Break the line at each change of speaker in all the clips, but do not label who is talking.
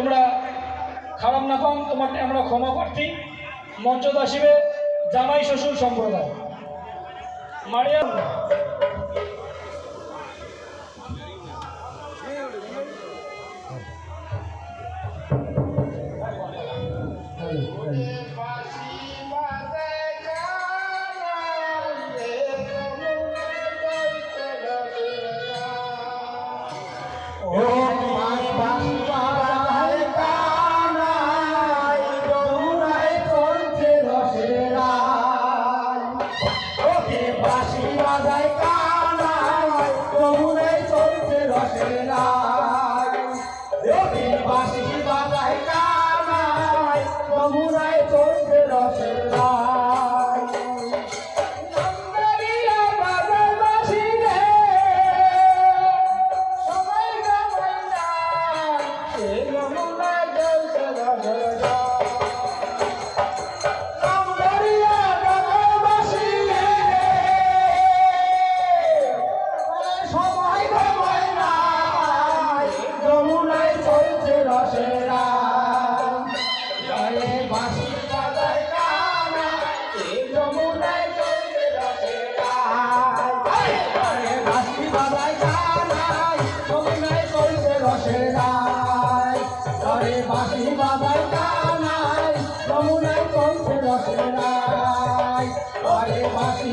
তোমরা খারাপ না পাও তোমার আমরা ক্ষমা করছি মঞ্চ আসিবে জামাই শ্বশুর সম্প্রদায়। মারিয়া
Yeah. ঘরে বাসি বাজায় কানাই যমুনায় চলছে দশেরায় ঘরে বাসি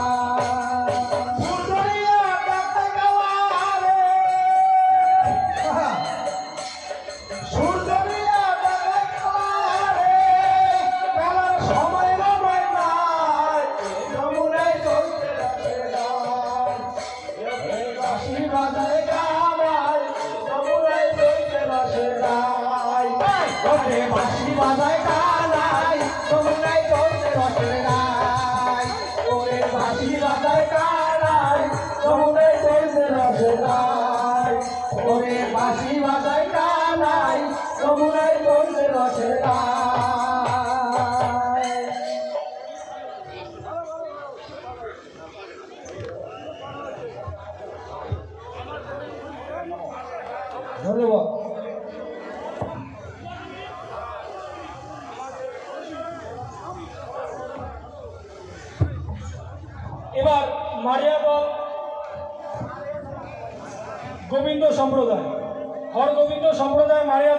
তোমরে বাঁশি বাজায় কালাই, তোমরাই তোমরে রসের গাই। তোমরে বাঁশি বাজায় কালাই, তোমরাই তোমরে রসের গাই। তোমরে বাঁশি বাজায় কালাই, তোমরাই তোমরে রসের গাই। ধন্যবাদ।
মারিয়াবা গোবিন্দ সম্প্রদায় হর গোবিন্দ সম্প্রদায় মারিয়া